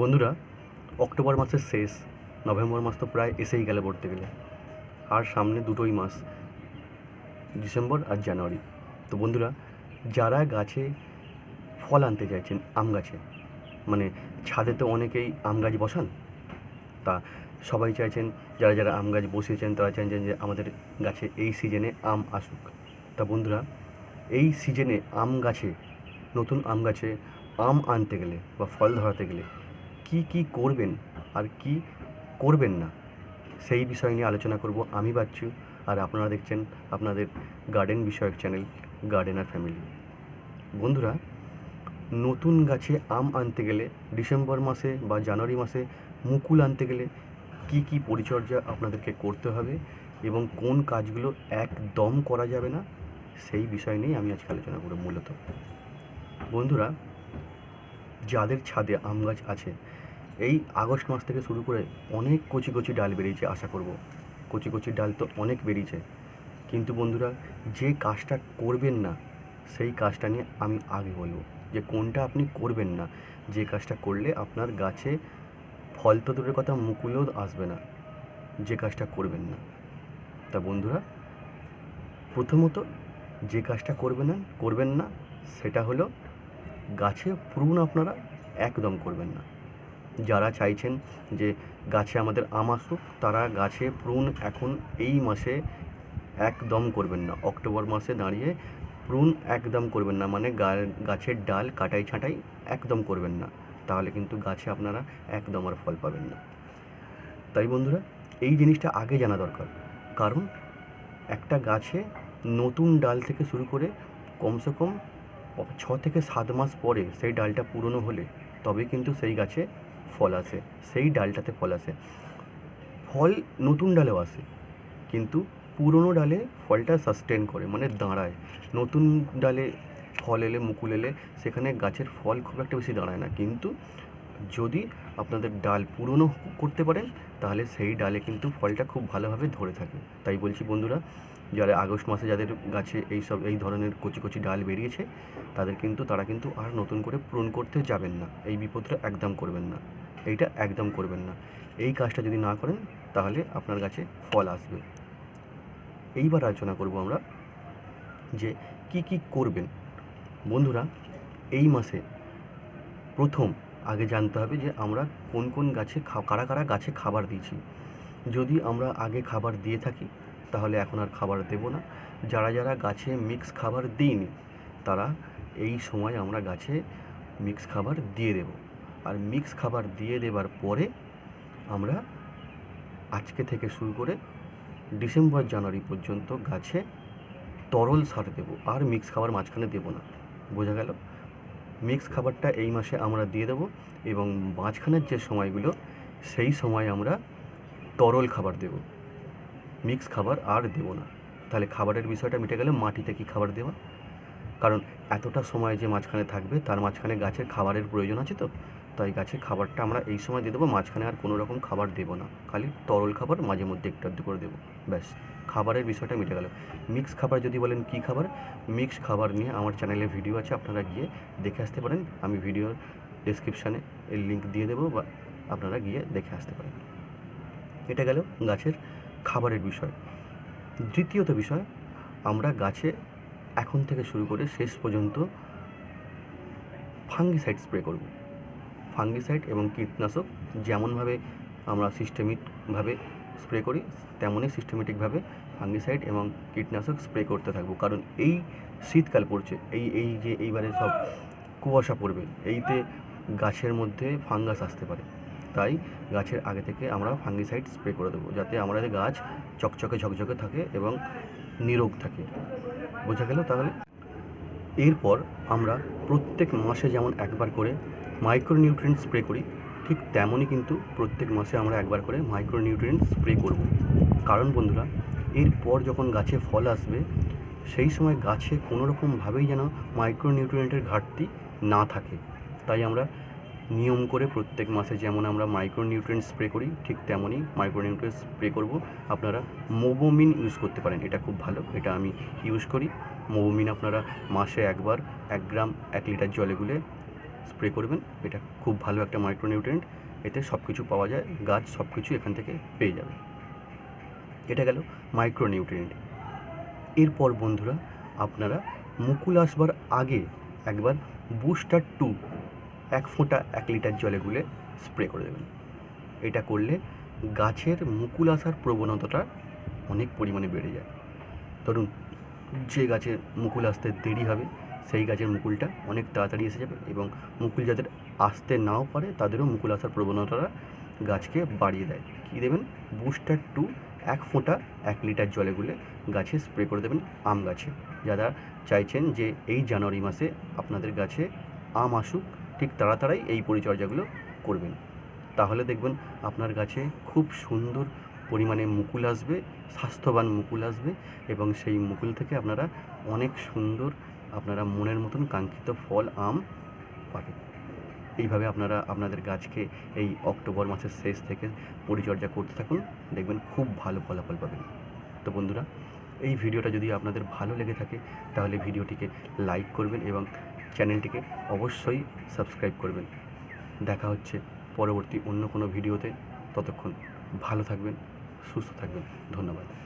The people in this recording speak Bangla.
বন্ধুরা, অক্টোবর মাসের শেষ, নভেম্বর মাস তো প্রায় এসেই গেলে পড়তে গেলে। আর সামনে দুটোই মাস, ডিসেম্বর আর জানুয়ারি। তো বন্ধুরা, যারা গাছে ফল আনতে চাইছেন, আম গাছে মানে ছাদে তো অনেকেই আম গাছ বসান, তা সবাই চাইছেন, যারা যারা আম গাছ বসিয়েছেন, তারা চাইছেন যে আমাদের গাছে এই সিজনে আম আসুক। তা বন্ধুরা, এই সিজনে আম গাছে, নতুন আম গাছে আম আনতে গেলে বা ফল ধরাতে গেলে কি কি করবেন আর কি করবেন না, সেই বিষয় নিয়ে আলোচনা করব আমি বাচ্চু আর আপনারা দেখছেন আপনাদের গার্ডেন বিষয়ক চ্যানেল গার্ডেনার ফ্যামিলি বন্ধুরা, নতুন গাছে আম আনতে গেলে ডিসেম্বর মাসে বা জানুয়ারি মাসে মুকুল আনতে গেলে কি কি পরিচর্যা আপনাদেরকে করতে হবে এবং কোন কাজগুলো একদম করা যাবে না, সেই বিষয় নিয়ে আমি আজকে আলোচনা করব মূলত। বন্ধুরা যাদের ছাদে আম গাছ আছে, এই আগস্ট মাস থেকে শুরু করে অনেক কচি কচি ডাল বেরিয়েছে আশা করব। কচি কচি ডাল তো অনেক বেরিয়েছে। কিন্তু বন্ধুরা, যে কাজটা করবেন না, সেই কাজটা নিয়ে আমি আগে বলব যে কোনটা আপনি করবেন না। যে কাজটা করলে আপনার গাছে ফল তো দূরের কথা, মুকুলেও আসবে না। যে কাজটা করবেন না। তা বন্ধুরা, প্রথমত যে কাজটা করবেন না করবেন না, সেটা হলো গাছে প্রুন আপনারা একদম করবেন না। যারা চাইছেন যে গাছে আমাদের আম আসুক, তারা গাছে প্রুন এখন এই মাসে একদম করবেন না। অক্টোবর মাসে দাঁড়িয়ে প্রুন একদম করবেন না। মানে গাছের ডাল কাটাই ছাঁটাই একদম করবেন না। তাহলে কিন্তু গাছে আপনারা একদম আর ফল পাবেন না। তাই বন্ধুরা, এই জিনিসটা আগে জানা দরকার। কারণ একটা গাছে নতুন ডাল থেকে শুরু করে কমসে কম ছ থেকে সাত মাস পরে সেই ডালটা পুরনো হলে তবে কিন্তু সেই গাছে ফল আসে, সেই ডালটাতে ফল আসে। ফল নতুন ডালেও আসে, কিন্তু পুরনো ডালে ফলটা সাস্টেন করে মানে দাঁড়ায়। নতুন ডালে ফল এলে, মুকুল এলে, সেখানে গাছের ফল খুব একটা বেশি দাঁড়ায় না। কিন্তু যদি আপনাদের ডাল পুরনো করতে পারেন, তাহলে সেই ডালে কিন্তু ফলটা খুব ভালোভাবে ধরে থাকে। তাই বলছি বন্ধুরা যারা আগস্ট মাসে যাদের গাছে এই সব, এই ধরনের কচি কচি ডাল বেরিয়েছে, তাদের কিন্তু, তারা কিন্তু আর নতুন করে পূরণ করতে যাবেন না। এই বিপদটা একদম করবেন না। এইটা একদম করবেন না। এই কাজটা যদি না করেন, তাহলে আপনার গাছে ফল আসবে। এইবার আলোচনা করব আমরা যে কি কি করবেন। বন্ধুরা, এই মাসে প্রথম আগে জানতে হবে যে আমরা কোন কোন গাছে কারা কারা গাছে খাবার দিয়েছি। যদি আমরা আগে খাবার দিয়ে থাকি তাহলে এখন আর খাবার দেব না। যারা যারা গাছে মিক্স খাবার দিইনি, তারা এই সময় আমরা গাছে মিক্স খাবার দিয়ে দেব। আর মিক্স খাবার দিয়ে দেবার পরে আমরা আজকে থেকে শুরু করে ডিসেম্বর, জানুয়ারি পর্যন্ত গাছে তরল সার দেব। আর মিক্স খাবার মাঝখানে দেব না। বোঝা গেল? মিক্স খাবারটা এই মাসে আমরা দিয়ে দেবো এবং মাঝখানের যে সময়গুলো, সেই সময় আমরা তরল খাবার দেব। মিক্স খাবার আর দেব না। তাহলে খাবারের বিষয়টা মিটে গেলে মাটিতে কি খাবার দেওয়া? কারণ এতটা সময় যে মাঝখানে থাকবে, তার মাঝখানে গাছের খাবারের প্রয়োজন আছে তো। তাই গাছের খাবারটা আমরা এই সময় দিয়ে দেবো, মাঝখানে আর কোনো রকম খাবার দেবো না। খালি তরল খাবার মাঝে মধ্যে একটু আধটু করে দেবো, ব্যাস। খাবারের বিষয়টা মিটে গেল। মিক্স খাবার যদি বলেন কী খাবার? মিক্স খাবার নিয়ে আমার চ্যানেলে ভিডিও আছে, আপনারা গিয়ে দেখে আসতে পারেন। আমি ভিডিওর ডিসক্রিপশানে এর লিঙ্ক দিয়ে দেবো বা আপনারা গিয়ে দেখে আসতে পারেন। এটা গেল গাছের খাবারের বিষয়। দ্বিতীয়ত বিষয়, আমরা গাছে এখন থেকে শুরু করে শেষ পর্যন্ত ফাঙ্গিসাইড স্প্রে করব। ফাঙ্গিসাইড এবং কীটনাশক যেমনভাবে আমরা সিস্টেমিকভাবে স্প্রে করি, তেমনই সিস্টেমেটিকভাবে ফাঙ্গিসাইড এবং কীটনাশক স্প্রে করতে থাকব। কারণ এই শীতকাল পড়ছে, এই এই যে এইবারে সব কুয়াশা পড়বে, এইতে গাছের মধ্যে ফাঙ্গাস আসতে পারে। তাই গাছের আগে থেকে আমরা ফাঙ্গিসাইড স্প্রে করে দেবো, যাতে আমাদের গাছ চকচকে ঝকঝকে থাকে এবং নিরোগ থাকে। বোঝা গেল তাহলে? এরপর আমরা প্রত্যেক মাসে যেমন একবার করে মাইক্রোনিউট্রিয়েন্ট স্প্রে করি, ঠিক তেমনই কিন্তু প্রত্যেক মাসে আমরা একবার করে মাইক্রোনিউট্রিয়েন্ট স্প্রে করব। কারণ বন্ধুরা, এরপর যখন গাছে ফল আসবে, সেই সময় গাছে কোনো রকমভাবেই যেন মাইক্রোনিউট্রিয়েন্টের ঘাটতি না থাকে। তাই আমরা নিয়ম করে প্রত্যেক মাসে যেমন আমরা মাইক্রোনিউট্রিয়েন্ট স্প্রে করি, ঠিক তেমনই মাইক্রোনিউট্রিয়েন্ট স্প্রে করব। আপনারা মোবোমিন ইউজ করতে পারেন, এটা খুব ভালো। এটা আমি ইউজ করি। মোবোমিন আপনারা মাসে একবার এক গ্রাম, এক লিটার জলে গুলে স্প্রে করবেন। এটা খুব ভালো একটা মাইক্রোনিউট্রিয়েন্ট এতে সব কিছু পাওয়া যায়। গাছ সব কিছু এখান থেকে পেয়ে যাবে। এটা গেল মাইক্রোনিউট্রিয়েন্ট এরপর বন্ধুরা, আপনারা মুকুল আসবার আগে একবার বুস্টার টু এক ফোঁটা এক লিটার জলে গুলে স্প্রে করে দেবেন। এটা করলে গাছের মুকুল আসার প্রবণতাটা অনেক পরিমাণে বেড়ে যায়। ধরুন, যে গাছের মুকুল আসতে দেরি হবে, সেই গাছের মুকুলটা অনেক তাড়াতাড়ি এসে যাবে এবং মুকুল যাদের আসতে নাও পারে, তাদেরও মুকুল আসার প্রবণতাটা গাছকে বাড়িয়ে দেয়। কী দেবেন? বুস্টার টু এক ফোঁটা এক লিটার জলে গুলে গাছে স্প্রে করে দেবেন আম গাছে। যারা চাইছেন যে এই জানুয়ারি মাসে আপনাদের গাছে আম আসুক ঠিক তাড়াতাড়ি এই পরিচর্যাগুলো করবেন। তাহলে দেখবেন আপনার গাছে খুব সুন্দর পরিমাণে মুকুল আসবে, স্বাস্থ্যবান মুকুল আসবে এবং সেই মুকুল থেকে আপনারা অনেক সুন্দর আপনারা মনের মতন কাঙ্ক্ষিত ফল, আম পাবেন। এইভাবে আপনারা আপনাদের গাছকে এই অক্টোবর মাসের শেষ থেকে পরিচর্যা করতে থাকুন, দেখবেন খুব ভালো ফলাফল পাবেন। তো বন্ধুরা, এই ভিডিওটা যদি আপনাদের ভালো লেগে থাকে, তাহলে ভিডিওটিকে লাইক করবেন এবং চ্যানেলটিকে অবশ্যই সাবস্ক্রাইব করবেন। দেখা হচ্ছে পরবর্তী অন্য কোনো ভিডিওতে। ততক্ষণ ভালো থাকবেন, সুস্থ থাকবেন। ধন্যবাদ।